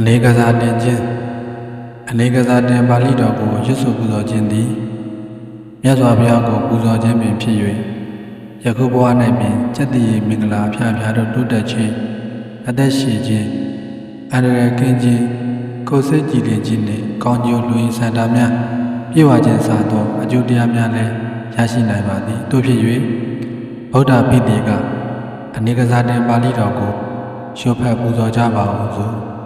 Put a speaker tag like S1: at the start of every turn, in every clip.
S1: အနေကစားတင်ခြင်းအနေကစားတင်ပါဠိတော်ကိုရွတ်ဆိုပူဇော်ခြင်းသည်မြတ်စွာဘုရားကိုပူဇော်ခြင်းပင်ဖြစ်၍ယခုဘဝ၌ပင်စက်တည်မင်္ဂလာအဖျားဖျားတို့တိုးတက်ခြင်းအသက်ရှိခြင်းအန္တရာယ်ကင်းခြင်းကိုယ်စိတ်ကြည်လင်ခြင်းနှင့်ကောင်းကျိုးလူရင်းဆန္ဒများပြည့်ဝခြင်းစသောအကျိုးတရားများလည်းရရှိနိုင်ပါသည်တို့ဖြစ်၍ဗုဒ္ဓဖိတိကအနေကစားတင်ပါဠိတော်ကိုရှုဖတ်ပူဇော်ကြပါဦးစို့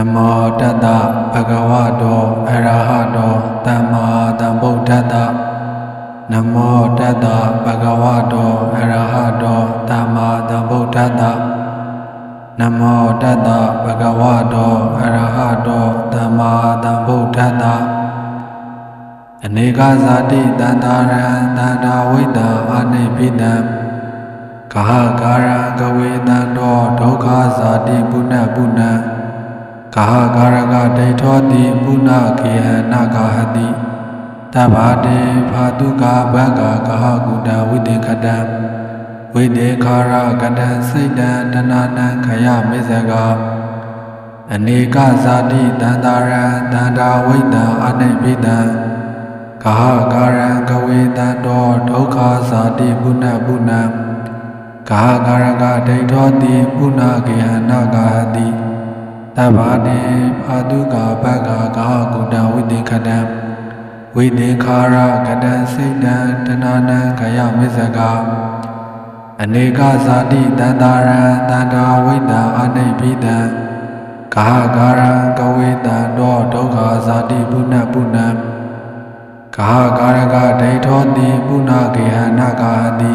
S1: နမောတတ္တဗဂဝတောအရဟတောသမ္မာသမ္ဗုဒ္ဓတ္တနမောတတ္တဗဂဝတောအရဟတောသမ္မာသမ္ဗုဒ္ဓတ္တနမောတတ္တဗဂဝတောအရဟတောသမ္မာသမ္ဗုဒ္ဓတ္တအနေကဇာတိတန္တာရံတန္တာဝိတ္တအာနိပိတံကဟကာရံကဝေတံတောဒုက္ခဇာတိပုဏ္ဏပုဏ္ဏံ ကာဟကာရကဒိဋ္ဌောတိပုဏ္ဏခေဟနာကာဟတိတဗ္ဗာတေဖာတုကာဘဂ္ဂကာဟကုတဝိတေခတံဝိတေခာရကတံစိတ်တံတဏနံခယမေဇကအနေကဇာတိတန္တာရံတန္တာဝိတံအနိပိတံကာဟကာရံကဝေတံတောဒုက္ခဇာတိပုဏ္ဏပုဏ္ဏံကာဟကာရကဒိဋ္ဌောတိပုဏ္ဏခေဟနာကာဟတိ တဗ္ဗာတိဖာတုကာဘဂ္ဂကာကုတံဝိတေခတံဝိတေခာရကတံစိတ်တံတဏနံခယမစ္စကအနေကဇာတိတန္တာရံတန္တာဝိတံအနိပိတံကာကာရံကဝေတံတောဒုက္ခဇာတိပုဏ္ဏပုဏ္ဏံကာကာရကဒိဋ္ဌောတိပုဏ္ဏကေဟနာကာတိ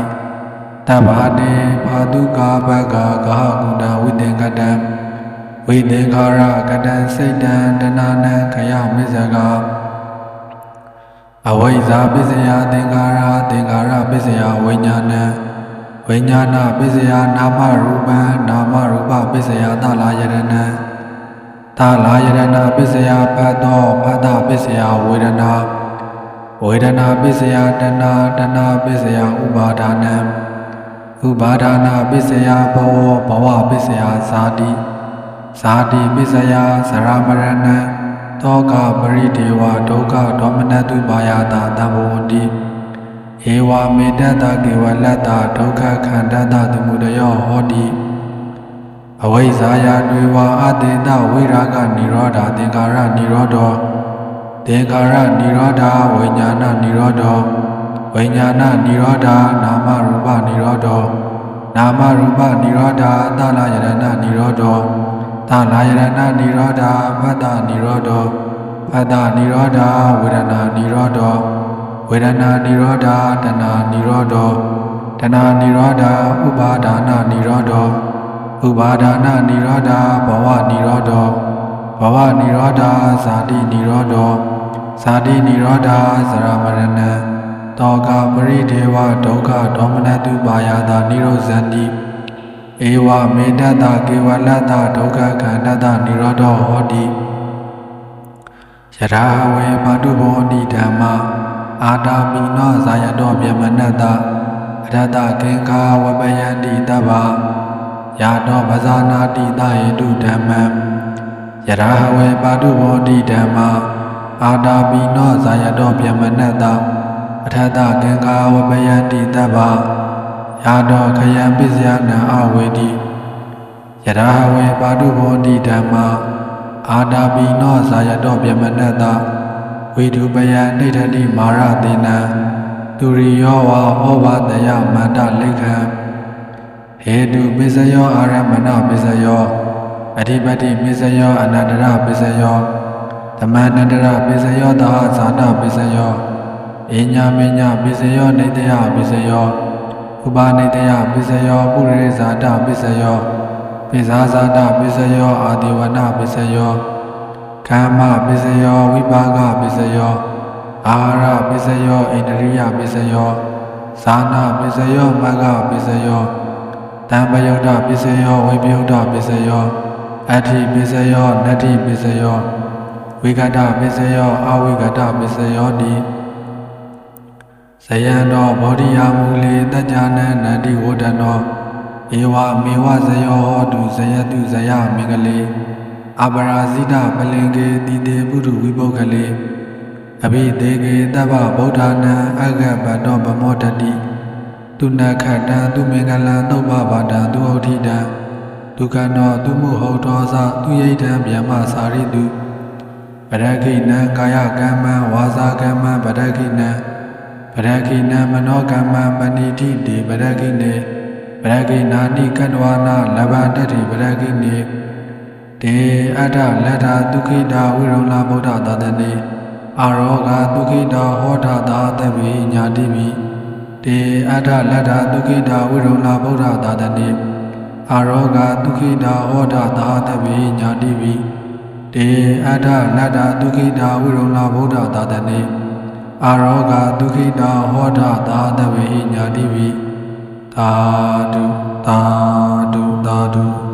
S1: တဗ္ဗာတိဖာတုကာဘဂ္ဂကာကုတံဝိတေခတံ ဝိသေခာရကတံစိတ်တံတဏနံခယမစ္စကအဝိဇ္ဇာပစ္စယသင်္ခါရသင်္ခါရပစ္စယဝိညာဏံဝိညာဏပစ္စယနာမရူပံနာမရူပပစ္စယသလာယရဏံသလာယရဏပစ္စယဖတ်သောဖတ်တပစ္စယဝေဒနာဝေဒနာပစ္စယတဏတဏပစ္စယဥပါဒာနံဥပါဒာနာပစ္စယဘဝဘဝပစ္စယဇာတိ ဇာတိပိစယသရမရဏံသောကပရိဒေဝဒုက္ခဒေါမနတုပါယတာတံဘဝန္တိဧဝမေတ္တကေဝလတ္တဒုက္ခခန္ဓာတသမှုတယောဟောတိအဝိဇ္ဇာယတွေဝါအတေတဝိရာဂနိရောဓသင်္ခါရနိရောဓောသင်္ခါရနိရောဓဝိညာဏနိရောဓောဝိညာဏနိရောဓနာမရူပနိရောဓောနာမရူပနိရောဓသလယရဏနိရောဓော သနာယရဏနိရောဓဘဒ္ဒနိရောဓောဘဒ္ဒနိရောဓဝေဒနာနိရောဓောဝေဒနာနိရောဓတဏနိရောဓောတဏနိရောဓဥပါဒာနနိရောဓောဥပါဒာနနိရောဓဘဝနိရောဓောဘဝနိရောဓဇာတိနိရောဓောဇာတိနိရောဓသရမရဏံတောကပရိဒေဝဒုက္ခဒေါမနတုပါယတာနိရောဇန္တိ ဧဝမေတ္တကေဝလတ္တဒုက္ခခန္တတនិရောဓဟောတိယရာဝေပါတုဘောတိဓမ္မအာတာပိနောဇာယတောဗျမနတအရတ္တကေခာဝပယန္တိတဗ္ဗယာတောပဇာနာတိတယေတုဓမ္မံယရာဝေပါတုဘောတိဓမ္မအာတာပိနောဇာယတောဗျမနတအထတ္တကေခာဝပယန္တိတဗ္ဗ ယာတော်ခယံပစ္စယနာအဝေတိယရာဝေပါတုဘောတိဓမ္မာအာတာပိနောဇာယတောပြမနတဝေတုပယံဒိဋ္ဌတိမာရတေနံသူရိယောဝါဩဘာတယမန္တလိခံဟေတုပစ္စယောအာရမဏပစ္စယောအဓိပတိပစ္စယောအနန္တရပစ္စယောသမန္တရပစ္စယောသာဇာတပစ္စယောအညာမညာပစ္စယောနေတယပစ္စယော ဥပါနေတယပစ္စယောပုရိဇာတပစ္စယောပိဇာဇာတပစ္စယောအာဒီဝနပစ္စယောကာမပစ္စယောဝိပါကပစ္စယောအာရပစ္စယောဣန္ဒရိယပစ္စယောဇာနာပစ္စယောမဂ္ဂပစ္စယောတံပယုတ်တပစ္စယောဝိပယုတ်တပစ္စယောအဋ္ဌိပစ္စယောနတ္ထိပစ္စယောဝိကတပစ္စယောအဝိကတပစ္စယောတိ ဇယံတော်ဘောဓိယာမူလေတကြနံနန္တိဝဒနောဧဝမေဝဇယောဟောတုဇယတုဇယမင်္ဂလေအပရာဇိတပလင်ကေတိတေပုထုဝိပုဂ္ဂလေအဘိဒေကေတဗ္ဗဗုဒ္ဓနာအဂဗတ္တောဗမောတတိသူနခတံသူမင်္ဂလံသုဘဘာတံသူဩထိတံဒုက္ခနောသူမှုဟုတ်သောသသူယိတံဗျမစာရိတုပရခိနံကာယကမ္မံဝါစာကမ္မံပရခိနံ ပရခိနံမနောကမ္မံပဏိတိတေပရခိနေပရခိနာနိကတဝနာလဘတ္တိပရခိနေတေအတ္တလတ္ထာဒုက္ခိတာဝိရုံလာဗုဒ္ဓသာသနေအာရောဂဒုက္ခိတာဟောတာသာသဗေညာတိမိတေအတ္တလတ္ထာဒုက္ခိတာဝိရုံလာဗုဒ္ဓသာသနေအာရောဂဒုက္ခိတာဟောတာသာသဗေညာတိမိတေအတ္တလတ္ထာဒုက္ခိတာဝိရုံလာဗုဒ္ဓသာသနေ အာရောဂဒုက္ခိတာဟောတာသာသဗေညာတိမိသာဓုသာဓုသာ